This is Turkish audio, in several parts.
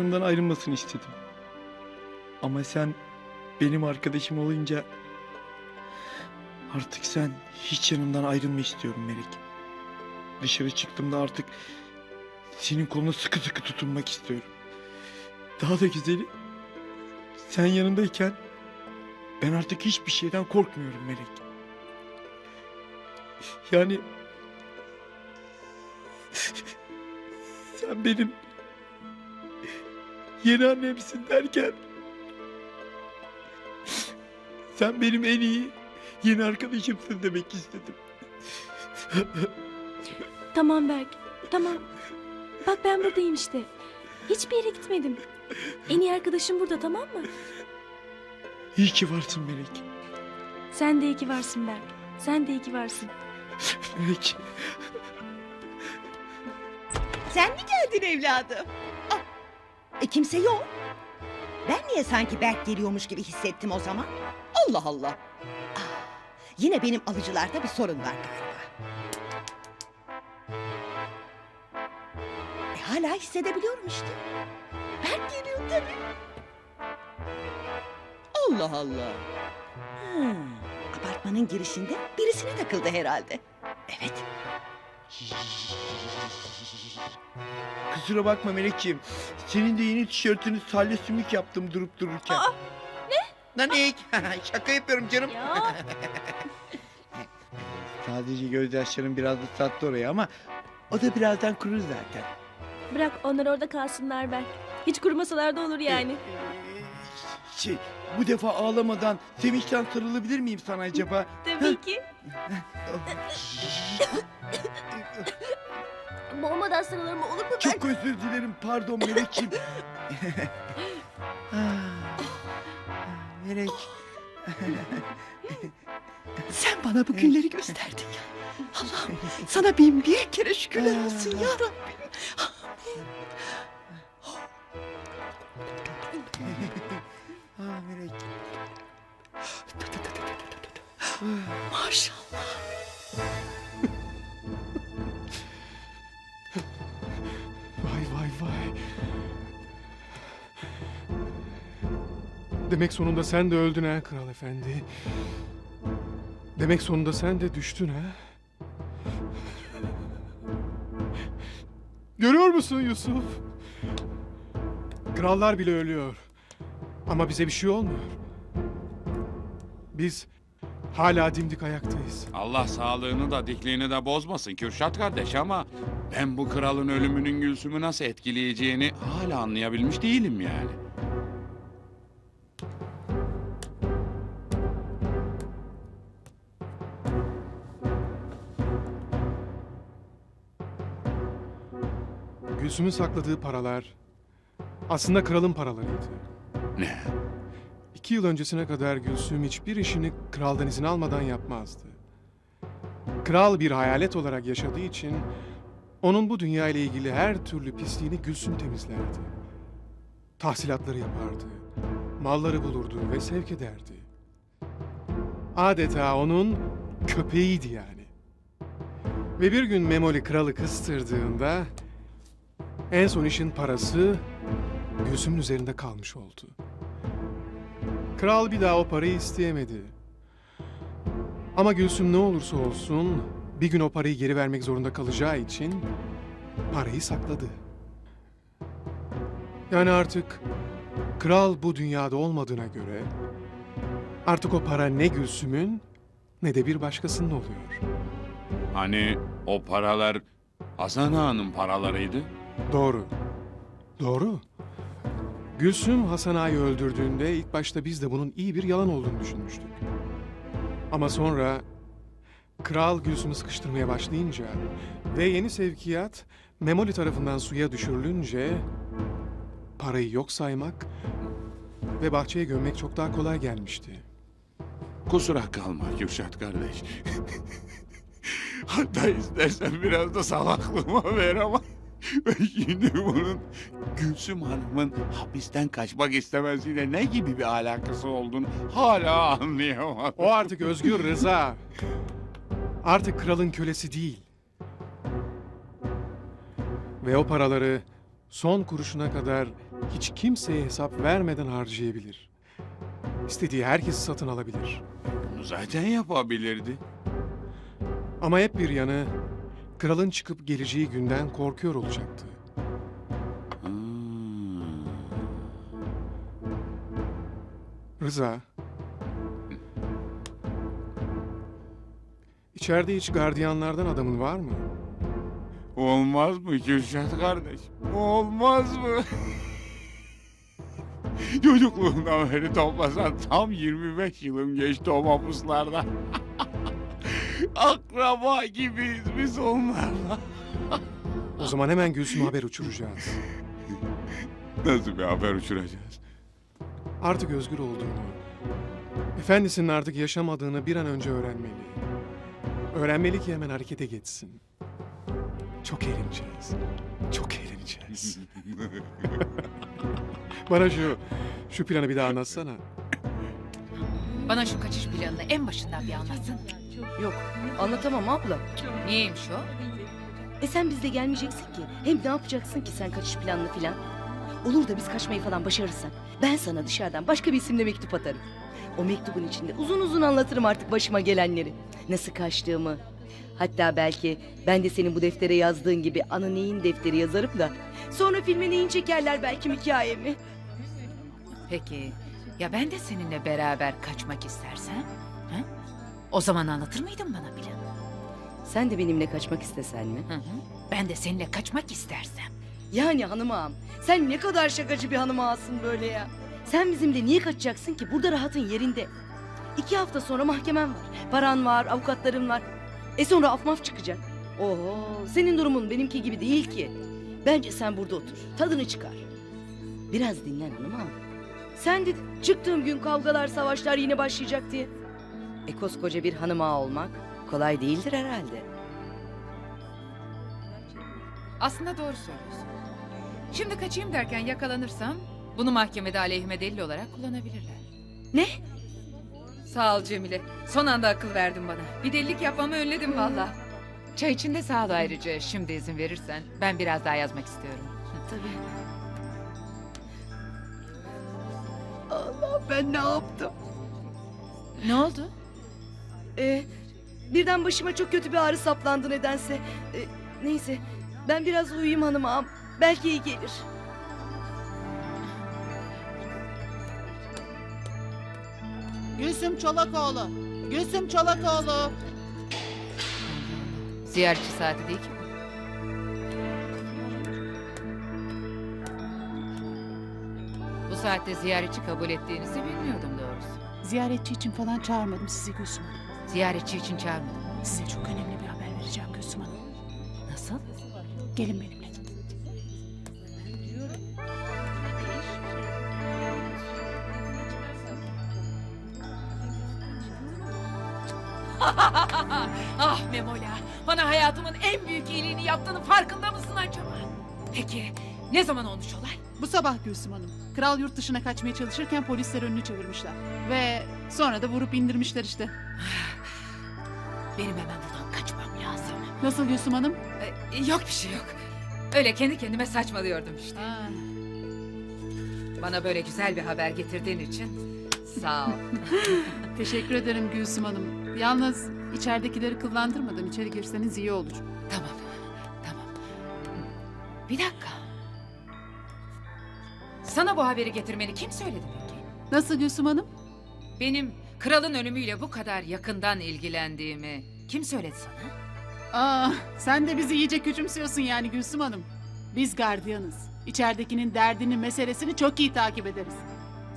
yanından ayrılmasını istedim. Ama sen benim arkadaşım olunca artık sen hiç yanımdan ayrılma istiyorum Melek. Dışarı çıktığımda artık senin koluna sıkı sıkı tutunmak istiyorum. Daha da güzeli sen yanındayken ben artık hiçbir şeyden korkmuyorum Melek. Yani sen benim yeni annemsin derken sen benim en iyi yeni arkadaşımsın demek istedim. Tamam Berk. Tamam. Bak ben buradayım işte. Hiçbir yere gitmedim. En iyi arkadaşım burada tamam mı? İyi ki varsın Melek. Sen de iyi ki varsın Berk. Sen de iyi ki varsın. Melek. Sen mi geldin evladım? E kimse yok. Ben niye sanki Berk geliyormuş gibi hissettim o zaman? Allah Allah. Ah, yine benim alıcılarda bir sorun var galiba. E, hala hissedebiliyorum işte. Berk geliyor tabii. Allah Allah. Hmm, apartmanın girişinde birisine takıldı herhalde. Evet. Kusura bakma Melekciğim. Senin de yeni tişörtünü salya sümük yaptım durup dururken. Aa, Nanik. Şaka yapıyorum canım. Ya. Sadece gözyaşlarım biraz ıslattı orayı ama o da birazdan kurur zaten. Bırak onlar orada kalsınlar Berk. Hiç kurumasalar da olur yani. Ee, Şey, bu defa ağlamadan sevinçten sarılabilir miyim sana acaba? Tabii ki. Boğmadan sarılır mı olur mu Berk? Çok özür dilerim pardon Melekciğim. Ah, Melek. Sen bana bu günleri gösterdin ya. Allah'ım sana bin bir kere şükürler olsun ya Rabbim. Ah Melek. Maşallah. Vay vay vay. Demek sonunda sen de öldün ha kral efendi. Demek sonunda sen de düştün ha. Görüyor musun Yusuf? Krallar bile ölüyor. Ama bize bir şey olmuyor. Biz hala dimdik ayaktayız. Allah sağlığını da dikliğini de bozmasın Kürşat kardeş ama ben bu kralın ölümünün Gülsüm'ü nasıl etkileyeceğini hala anlayabilmiş değilim yani. Gülsüm'ün sakladığı paralar aslında kralın paralarıydı. Ne? İki yıl öncesine kadar Gülsüm hiçbir işini kraldan izin almadan yapmazdı. Kral bir hayalet olarak yaşadığı için onun bu dünya ile ilgili her türlü pisliğini Gülsüm temizlerdi. Tahsilatları yapardı, malları bulurdu ve sevk ederdi. Adeta onun köpeğiydi yani. Ve bir gün Memoli kralı kıstırdığında en son işin parası Gülsüm'ün üzerinde kalmış oldu. Kral bir daha o parayı isteyemedi. Ama Gülsüm ne olursa olsun bir gün o parayı geri vermek zorunda kalacağı için parayı sakladı. Yani artık kral bu dünyada olmadığına göre artık o para ne Gülsüm'ün ne de bir başkasının oluyor. Hani o paralar Hasan Ağa'nın paralarıydı? Doğru. Doğru. Gülsüm Hasan öldürdüğünde ilk başta biz de bunun iyi bir yalan olduğunu düşünmüştük. Ama sonra kral Gülsüm'ü sıkıştırmaya başlayınca ve yeni sevkiyat Memoli tarafından suya düşürülünce parayı yok saymak ve bahçeye gömmek çok daha kolay gelmişti. Kusura kalma Kürşat kardeş. Hatta istersen biraz da salaklığıma ver ama ben şimdi bunun Gülsüm Hanım'ın hapisten kaçmak istemesiyle ne gibi bir alakası olduğunu hala anlayamadım. O artık özgür Rıza. Artık kralın kölesi değil. Ve o paraları son kuruşuna kadar hiç kimseye hesap vermeden harcayabilir. İstediği herkesi satın alabilir. Bunu zaten yapabilirdi. Ama hep bir yanı kralın çıkıp geleceği günden korkuyor olacaktı. Rıza. İçeride hiç gardiyanlardan adamın var mı? Olmaz mı Kürşat kardeş? Olmaz mı? Çocukluğumdan beri toplasan tam 25 yılım geçti o mapuslarda. Akraba gibiyiz biz onlarla. O zaman hemen Gülsüm'e haber uçuracağız. Nasıl bir haber uçuracağız? Artık özgür olduğunu, efendisinin artık yaşamadığını bir an önce öğrenmeli. Öğrenmeli ki hemen harekete geçsin. Çok eğleneceğiz. Çok eğleneceğiz. Bana şu, şu planı bir daha anlatsana. Bana şu kaçış planını en başından bir anlatsın. Yok anlatamam abla. Niyeymiş o? E sen bizle gelmeyeceksin ki. Hem ne yapacaksın ki sen kaçış planını filan? Olur da biz kaçmayı falan başarırsak ben sana dışarıdan başka bir isimle mektup atarım. O mektubun içinde uzun uzun anlatırım artık başıma gelenleri. Nasıl kaçtığımı. Hatta belki ben de senin bu deftere yazdığın gibi anı neyin defteri yazarım da sonra filme neyin çekerler belki hikayemi. Peki ya ben de seninle beraber kaçmak istersem? Ha? O zaman anlatır mıydın bana planı? Sen de benimle kaçmak istesen mi? Hı hı. Ben de seninle kaçmak istersem. Yani hanım ağam sen ne kadar şakacı bir hanım ağasın böyle ya. Sen bizimle niye kaçacaksın ki? Burada rahatın yerinde. İki hafta sonra mahkemen var. Paran var, avukatların var. E sonra af maf çıkacak. Oho senin durumun benimki gibi değil ki. Bence sen burada otur. Tadını çıkar. Biraz dinlen hanım ağam. Sen dedin çıktığım gün kavgalar savaşlar yine başlayacak diye. E koskoca bir hanım ağa olmak kolay değildir herhalde. Aslında doğru söylüyorsun. Şimdi kaçayım derken yakalanırsam bunu mahkemede aleyhime delil olarak kullanabilirler. Ne? Sağ ol Cemile. Son anda akıl verdin bana. Bir delilik yapmamı önledin valla. Çay için de sağ ol ayrıca. Şimdi izin verirsen ben biraz daha yazmak istiyorum. Tabii. Allah ben ne yaptım? Ne oldu? Ee, birden başıma çok kötü bir ağrı saplandı nedense. Ee, neyse ben biraz uyuyayım hanım ağam. Belki iyi gelir. Gülsüm Çolakoğlu. Gülsüm Çolakoğlu. Ziyaretçi saati değil ki. bu. Saatte ziyaretçi kabul ettiğinizi bilmiyordum doğrusu. Ziyaretçi için falan çağırmadım sizi Gülsüm Hanım. Ziyaretçi için çağırmadım. Size çok önemli bir haber vereceğim Gülsüm Hanım. Nasıl? Gelin benimle. ah Memola, bana hayatımın en büyük iyiliğini yaptığının farkında mısın acaba? Peki, ne zaman olmuş olay? Bu sabah Gülsüm Hanım. Kral yurt dışına kaçmaya çalışırken polisler önünü çevirmişler. Ve sonra da vurup indirmişler işte. Benim hemen buradan kaçmam lazım. Nasıl Gülsüm Hanım? Ee, yok bir şey yok. Öyle kendi kendime saçmalıyordum işte. Aa, Bana böyle güzel bir haber getirdiğin için sağ ol. teşekkür ederim Gülsüm Hanım. Yalnız içeridekileri kıllandırmadan içeri girseniz iyi olur. tamam, tamam. Bir dakika. Sana bu haberi getirmeni kim söyledi peki? Nasıl Gülsüm Hanım? Benim kralın ölümüyle bu kadar yakından ilgilendiğimi kim söyledi sana? Aa, sen de bizi iyice küçümsüyorsun yani Gülsüm Hanım. Biz gardiyanız. İçeridekinin derdini, meselesini çok iyi takip ederiz.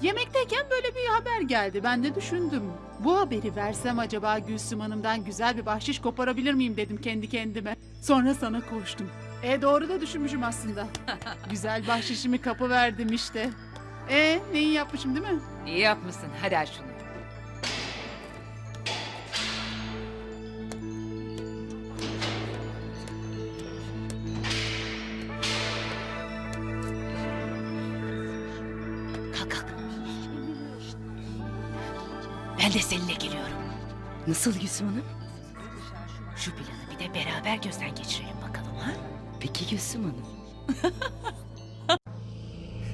Yemekteyken böyle bir haber geldi. Ben de düşündüm. Bu haberi versem acaba Gülsüm Hanım'dan güzel bir bahşiş koparabilir miyim dedim kendi kendime. Sonra sana koştum. E doğru da düşünmüşüm aslında. güzel bahşişimi kapı verdim işte. E neyi yapmışım değil mi? İyi yapmışsın. Hadi aç şunu. Kalk kalk. Ben de seninle geliyorum. Nasıl Gülsüm Hanım? Şu planı bir de beraber gözden geçirelim bakalım ha? Peki Gülsüm Hanım.